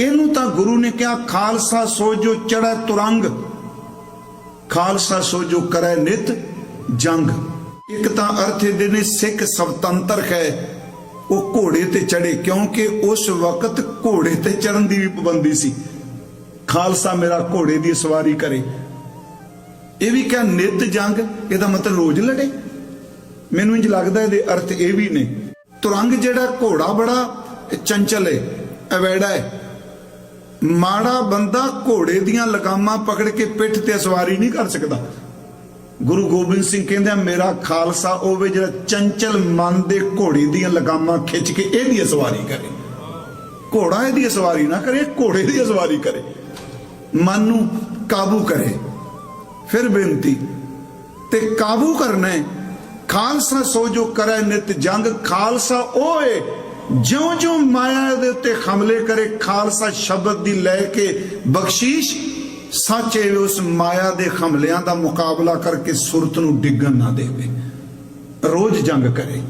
ਇਹਨੂੰ ਤਾਂ ਗੁਰੂ ਨੇ ਕਿਹਾ, ਖਾਲਸਾ ਸੋ ਜੋ ਚੜੈ ਤੁਰੰਗ। ਖਾਲਸਾ ਸੋਜੋ ਕਰੈ ਨਿਤ ਜੰਗ। ਇੱਕ ਤਾਂ ਅਰਥ ਇਹਦੇ ਨੇ ਸਿੱਖ ਸਵਤੰਤਰ ਹੈ, ਉਹ ਘੋੜੇ ਤੇ ਚੜੇ ਕਿਉਂਕਿ ਉਸ ਵਕਤ ਘੋੜੇ ਤੇ ਚੜਨ ਦੀ ਵੀ ਪਾਬੰਦੀ ਸੀ। ਖਾਲਸਾ ਮੇਰਾ ਘੋੜੇ ਦੀ ਸਵਾਰੀ ਕਰੇ। ਇਹ ਵੀ ਕਿਹਾ ਨਿਤ ਜੰਗ, ਇਹਦਾ ਮਤਲਬ ਰੋਜ਼ ਲੜੇ। ਮੈਨੂੰ ਇੰਜ ਲੱਗਦਾ ਇਹਦੇ ਅਰਥ ਇਹ ਵੀ ਨੇ। ਤੁਰੰਗ ਜਿਹੜਾ ਘੋੜਾ ਬੜਾ ਚੰਚਲ ਹੈ, ਅਵੈੜਾ ਹੈ। ਮਾੜਾ ਬੰਦਾ ਘੋੜੇ ਦੀਆਂ ਲਗਾਮਾਂ ਪਕੜ ਕੇ ਪਿੱਠ ਤੇ ਸਵਾਰੀ ਨਹੀਂ ਕਰ ਸਕਦਾ। ਗੁਰੂ ਗੋਬਿੰਦ ਸਿੰਘ ਕਹਿੰਦਾ ਮੇਰਾ ਖਾਲਸਾ ਹੋਵੇ ਜਿਹੜਾ ਚੰਚਲ ਮਨ ਦੇ ਘੋੜੀ ਦੀਆਂ ਲਗਾਮਾਂ ਖਿੱਚ ਕੇ ਇਹਦੀ ਸਵਾਰੀ ਕਰੇ। ਘੋੜਾ ਇਹਦੀ ਸਵਾਰੀ ਨਾ ਕਰੇ, ਘੋੜੇ ਦੀ ਸਵਾਰੀ ਕਰੇ। ਮਨ ਨੂੰ ਕਾਬੂ ਕਰੇ। ਫਿਰ ਬੇਨਤੀ, ਤੇ ਕਾਬੂ ਕਰਨਾ ਖਾਲਸਾ ਸੋ ਜੋ ਕਰੇ ਨਿਤ ਜੰਗ, ਖਾਲਸਾ ਉਹ ਜਿਉਂ ਜਿਉਂ ਮਾਇਆ ਦੇ ਉੱਤੇ ਹਮਲੇ ਕਰੇ, ਖਾਲਸਾ ਸ਼ਬਦ ਦੀ ਲੈ ਕੇ ਬਖਸ਼ੀਸ਼, ਸੱਚੇ ਉਸ ਮਾਇਆ ਦੇ ਹਮਲਿਆਂ ਦਾ ਮੁਕਾਬਲਾ ਕਰਕੇ ਸੁਰਤ ਨੂੰ ਡਿੱਗਣ ਨਾ ਦੇਵੇ। ਰੋਜ਼ ਜੰਗ ਕਰੇ।